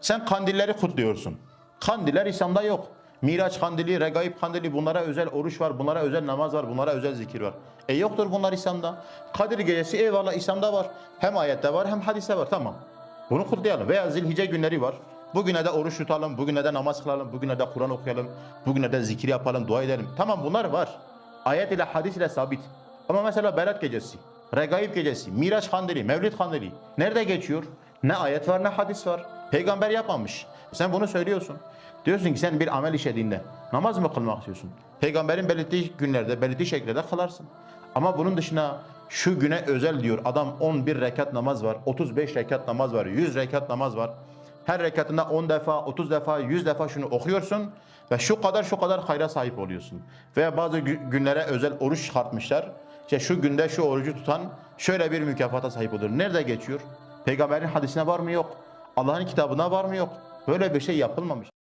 Sen kandilleri kutluyorsun. Kandiller İslam'da yok. Miraç kandili, regaib kandili bunlara özel oruç var, bunlara özel namaz var, bunlara özel zikir var. E yoktur bunlar İslam'da. Kadir gecesi eyvallah İslam'da var. Hem ayette var hem hadiste var tamam. Bunu kutlayalım. Veya zilhice günleri var. Bugüne de oruç tutalım, bugüne de namaz kılalım, bugüne de Kur'an okuyalım, bugüne de zikir yapalım, dua edelim. Tamam bunlar var. Ayet ile hadis ile sabit. Ama mesela Berat gecesi, Regaib gecesi, Miraç kandili, Mevlid kandili. Nerede geçiyor? Ne ayet var ne hadis var. Peygamber yapmamış. Sen bunu söylüyorsun. Diyorsun ki sen bir amel işlediğinde namaz mı kılmak istiyorsun? Peygamberin belirttiği günlerde, belirttiği şekilde kılarsın. Ama bunun dışına şu güne özel diyor adam 11 rekat namaz var, 35 rekat namaz var, 100 rekat namaz var. Her rekatında 10 defa, 30 defa, 100 defa şunu okuyorsun ve şu kadar şu kadar hayra sahip oluyorsun. Veya bazı gü- günlere özel oruç çıkartmışlar. İşte şu günde şu orucu tutan şöyle bir mükafata sahip olur. Nerede geçiyor? Peygamberin hadisine var mı yok? Allah'ın kitabına var mı yok? Böyle bir şey yapılmamış.